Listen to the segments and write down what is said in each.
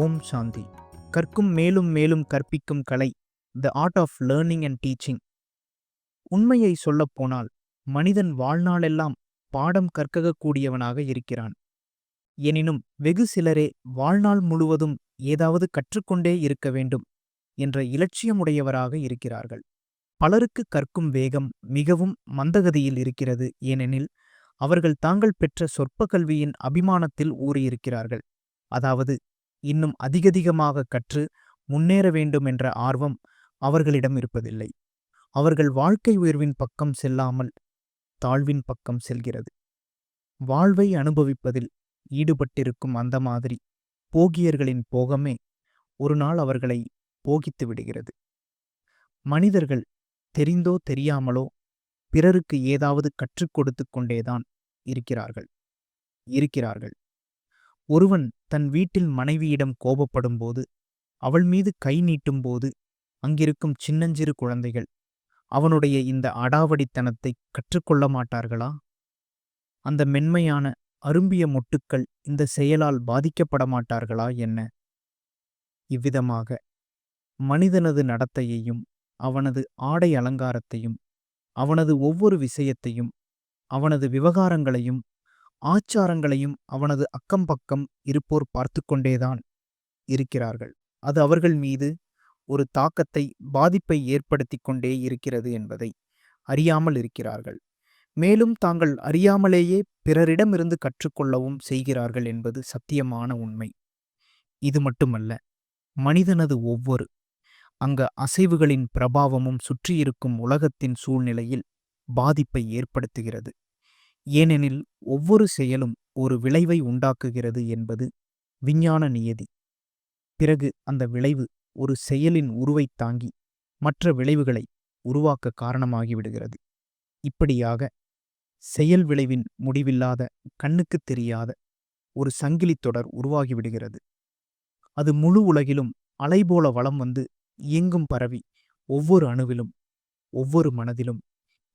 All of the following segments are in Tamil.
ஓம் சாந்தி. கற்கும் மேலும் மேலும் கற்பிக்கும் கலை the art of learning and teaching உண்மையை சொல்லப்போனால் மனிதன் வாழ்நாளெல்லாம் பாடம் கற்கக்கூடியவனாக இருக்கிறான். எனினும் வெகு சிலரே வாழ்நாள் முழுவதும் ஏதாவது கற்றுக்கொண்டே இருக்க வேண்டும் என்ற இலட்சியமுடையவராக இருக்கிறார்கள். பலருக்கு கற்கும் வேகம் மிகவும் மந்தகதியில் இருக்கிறது ஏனெனில் அவர்கள் தாங்கள் பெற்ற சொற்ப கல்வியின் அபிமானத்தில் ஊறியிருக்கிறார்கள். அதாவது இன்னும் அதிகதிகமாக கற்று முன்னேற வேண்டும் என்ற ஆர்வம் அவர்களிடம் இருப்பதில்லை. அவர்கள் வாழ்க்கை உயர்வின் பக்கம் செல்லாமல் தாழ்வின் பக்கம் செல்கிறது. வாழ்வை அனுபவிப்பதில் ஈடுபட்டிருக்கும் அந்த மாதிரி போகியர்களின் போகமே ஒரு நாள் அவர்களை போகித்து விடுகிறது. மனிதர்கள் தெரிந்தோ தெரியாமலோ பிறருக்கு ஏதாவது கற்றுக் கொடுத்து கொண்டேதான் இருக்கிறார்கள். இருக்கிறார்கள். ஒருவன் தன் வீட்டில் மனைவியிடம் கோபப்படும்போது அவள் மீது கை நீட்டும்போது அங்கிருக்கும் சின்னஞ்சிறு குழந்தைகள் அவனுடைய இந்த அடாவடித்தனத்தை கற்றுக்கொள்ள மாட்டார்களா? அந்த மென்மையான அரும்பிய மொட்டுக்கள் இந்த செயலால் பாதிக்கப்பட மாட்டார்களா என்ன? இவ்விதமாக மனிதனது நடத்தையையும் அவனது ஆடை அலங்காரத்தையும் அவனது ஒவ்வொரு விஷயத்தையும் அவனது விவகாரங்களையும் ஆச்சாரங்களையும் அவனது அக்கம் பக்கம் இருப்போர் பார்த்து கொண்டேதான் இருக்கிறார்கள். அது அவர்கள் மீது ஒரு தாக்கத்தை பாதிப்பை ஏற்படுத்தி கொண்டே இருக்கிறது என்பதை அறியாமல் இருக்கிறார்கள். மேலும் தாங்கள் அறியாமலேயே பிறரிடமிருந்து கற்றுக்கொள்ளவும் செய்கிறார்கள் என்பது சத்தியமான உண்மை. இது மட்டுமல்ல மனிதனது ஒவ்வொரு அங்க அசைவுகளின் பிரபாவமும் சுற்றியிருக்கும் உலகத்தின் சூழ்நிலையில் பாதிப்பை ஏற்படுத்துகிறது. ஏனெனில் ஒவ்வொரு செயலும் ஒரு விளைவை உண்டாக்குகிறது என்பது விஞ்ஞான நியதி. பிறகு அந்த விளைவு ஒரு செயலின் உருவைத் தாங்கி மற்ற விளைவுகளை உருவாக்க காரணமாகிவிடுகிறது. இப்படியாக செயல் விளைவின் முடிவில்லாத கண்ணுக்குத் தெரியாத ஒரு சங்கிலித் தொடர் உருவாகிவிடுகிறது. அது முழு உலகிலும் அலைபோல வளம் வந்து இயங்கும் பரவி ஒவ்வொரு அணுவிலும் ஒவ்வொரு மனதிலும்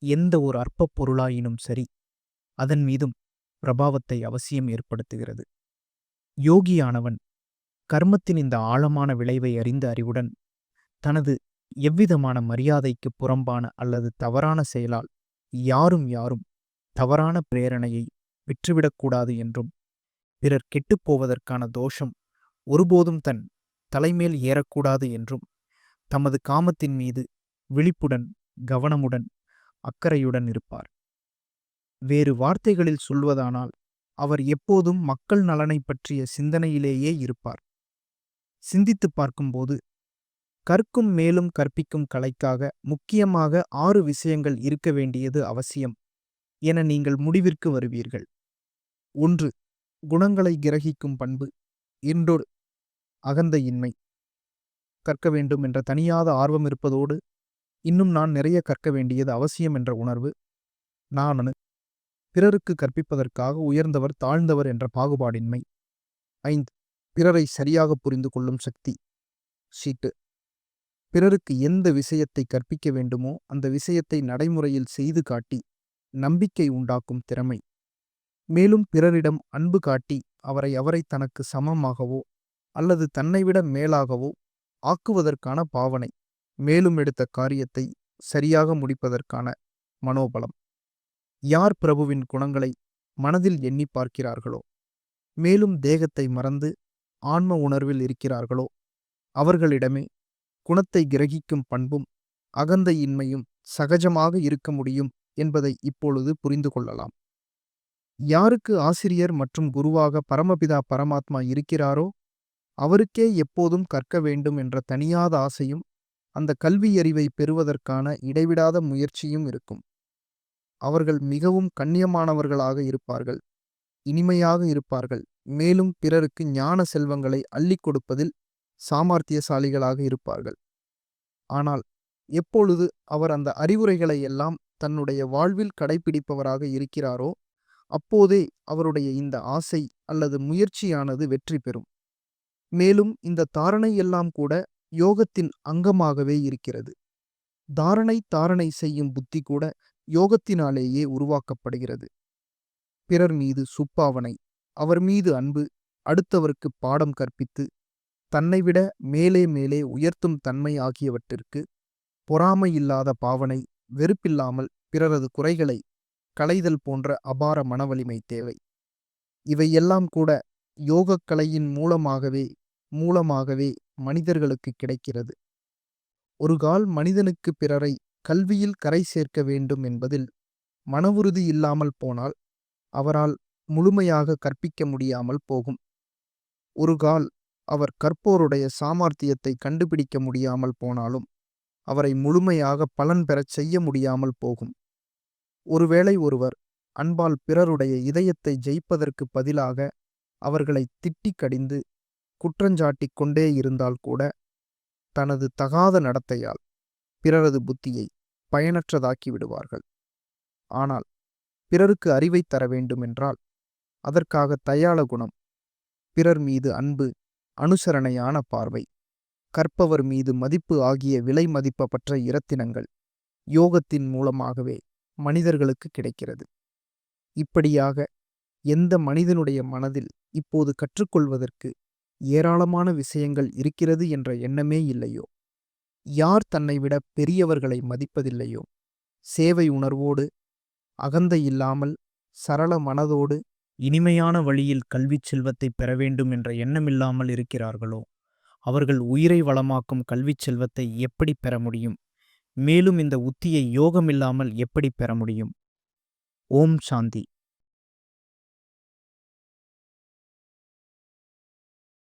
எந்த ஒரு அற்பப் பொருளாயினும் சரி அதன் மீதும் பிரபாவத்தை அவசியம் ஏற்படுத்துகிறது. யோகியானவன் கர்மத்தின் இந்த ஆழமான விளைவை அறிந்த அறிவுடன் தனது எவ்விதமான மரியாதைக்கு புறம்பான அல்லது தவறான செயலால் யாரும் யாரும் தவறான பிரேரணையை விற்றுவிடக்கூடாது என்றும் பிறர் கெட்டுப்போவதற்கான தோஷம் ஒருபோதும் தன் தலைமேல் ஏறக்கூடாது என்றும் தமது காமத்தின் மீது விழிப்புடன் கவனமுடன் அக்கறையுடன் இருப்பார். வேறு வார்த்தைகளில் சொல்வதானால் அவர் எப்போதும் மக்கள் நலனை பற்றிய சிந்தனையிலேயே இருப்பார். சிந்தித்துப் பார்க்கும்போது கற்கும் மேலும் கற்பிக்கும் கலைக்காக முக்கியமாக ஆறு விஷயங்கள் இருக்க வேண்டியது அவசியம் என நீங்கள் முடிவிற்கு வருவீர்கள். ஒன்று குணங்களை கிரகிக்கும் பண்பு இன்றொரு அகந்தையின்மை கற்க வேண்டும் என்ற தனியாத ஆர்வம் இருப்பதோடு இன்னும் நான் நிறைய கற்க வேண்டியது அவசியம் என்ற உணர்வு நான் பிறருக்கு கற்பிப்பதற்காக உயர்ந்தவர் தாழ்ந்தவர் என்ற பாகுபாடின்மை. ஐந்து பிறரை சரியாக புரிந்து கொள்ளும் சக்தி. சீட்டு. பிறருக்கு எந்த விஷயத்தை கற்பிக்க வேண்டுமோ அந்த விஷயத்தை நடைமுறையில் செய்து காட்டி நம்பிக்கை உண்டாக்கும் திறமை. மேலும் பிறரிடம் அன்பு காட்டி அவரை அவரை தனக்கு சமமாகவோ அல்லது தன்னைவிட மேலாகவோ ஆக்குவதற்கான பாவனை. மேலும் எடுத்த காரியத்தை சரியாக முடிப்பதற்கான மனோபலம். யார் பிரபுவின் குணங்களை மனதில் எண்ணி பார்க்கிறார்களோ? மேலும் தேகத்தை மறந்து ஆன்ம உணர்வில் இருக்கிறார்களோ? அவர்களிடமே குணத்தை கிரகிக்கும் பண்பும் அகந்தையின்மையும் சகஜமாக இருக்க முடியும் என்பதை இப்பொழுது புரிந்து கொள்ளலாம். யாருக்கு ஆசிரியர் மற்றும் குருவாக பரமபிதா பரமாத்மா இருக்கிறாரோ அவருக்கே எப்போதும் கற்க வேண்டும் என்ற தனியாத ஆசையும் அந்த கல்வியறிவை பெறுவதற்கான இடைவிடாத முயற்சியும் இருக்கும். அவர்கள் மிகவும் கண்ணியமானவர்களாக இருப்பார்கள். இனிமையாக இருப்பார்கள். மேலும் பிறருக்கு ஞான செல்வங்களை அள்ளிக் கொடுப்பதில் சாமர்த்தியசாலிகளாக இருப்பார்கள். ஆனால் எப்பொழுது அவர் அந்த அறிவுரைகளை எல்லாம் தன்னுடைய வாழ்வில் கடைபிடிப்பவராக இருக்கிறாரோ அப்போதே அவருடைய இந்த ஆசை அல்லது முயற்சியானது வெற்றி பெறும். மேலும் இந்த தாரணை எல்லாம் கூட யோகத்தின் அங்கமாகவே இருக்கிறது. தாரணை தாரணை செய்யும் புத்தி கூட யோகத்தினாலேயே உருவாக்கப்படுகிறது. பிறர் மீது சுப்பாவனை அவர் மீது அன்பு அடுத்தவருக்கு பாடம் கற்பித்து தன்னைவிட மேலே மேலே உயர்த்தும் தன்மை ஆகியவற்றிற்கு பொறாமை இல்லாத பாவனை வெறுப்பில்லாமல் பிறரது குறைகளை களைதல் போன்ற அபார மனவலிமை தேவை. இவையெல்லாம் கூட யோகக்கலையின் மூலமாகவே மூலமாகவே மனிதர்களுக்கு கிடைக்கிறது. ஒருகால் மனிதனுக்கு பிறரை கல்வியில் கரை சேர்க்க வேண்டும் என்பதில் மனவுறுதி இல்லாமல் போனால் அவரால் முழுமையாக கற்பிக்க முடியாமல் போகும். ஒருகால் அவர் கற்போருடைய சாமர்த்தியத்தை கண்டுபிடிக்க முடியாமல் போனாலும் அவரை முழுமையாக பலன் பெறச் செய்ய முடியாமல் போகும். ஒருவேளை ஒருவர் அன்பால் பிறருடைய இதயத்தை ஜெயிப்பதற்கு பதிலாக அவர்களை திட்டி கடிந்து குற்றஞ்சாட்டிக் கொண்டே இருந்தால் கூட தனது தகாத நடத்தையால் பிறரது புத்தியை பயனற்றதாக்கி விடுவார்கள். ஆனால் பிறருக்கு அறிவைத் தர வேண்டுமென்றால் அதற்காக தயாள குணம் பிறர் மீது அன்பு அனுசரணையான பார்வை கற்பவர் மீது மதிப்பு ஆகிய விலை மதிப்பப்பற்ற இரத்தினங்கள் யோகத்தின் மூலமாகவே மனிதர்களுக்கு கிடைக்கிறது. இப்படியாக எந்த மனிதனுடைய மனதில் இப்போது கற்றுக்கொள்வதற்கு ஏராளமான விஷயங்கள் இருக்கிறது என்ற எண்ணமே இல்லையோ? யார் தன்னை விட பெரியவர்களை மதிப்பதில்லையோ? சேவை உணர்வோடு அகந்தை இல்லாமல் சரள மனதோடு இனிமையான வழியில் கல்விச் செல்வத்தை பெற வேண்டும் என்ற எண்ணமில்லாமல் இருக்கிறார்களோ? அவர்கள் உயிரை வளமாக்கும் கல்விச் செல்வத்தை எப்படி பெற முடியும்? மேலும் இந்த உத்தியை யோகமில்லாமல் எப்படி பெற முடியும்? ஓம் சாந்தி.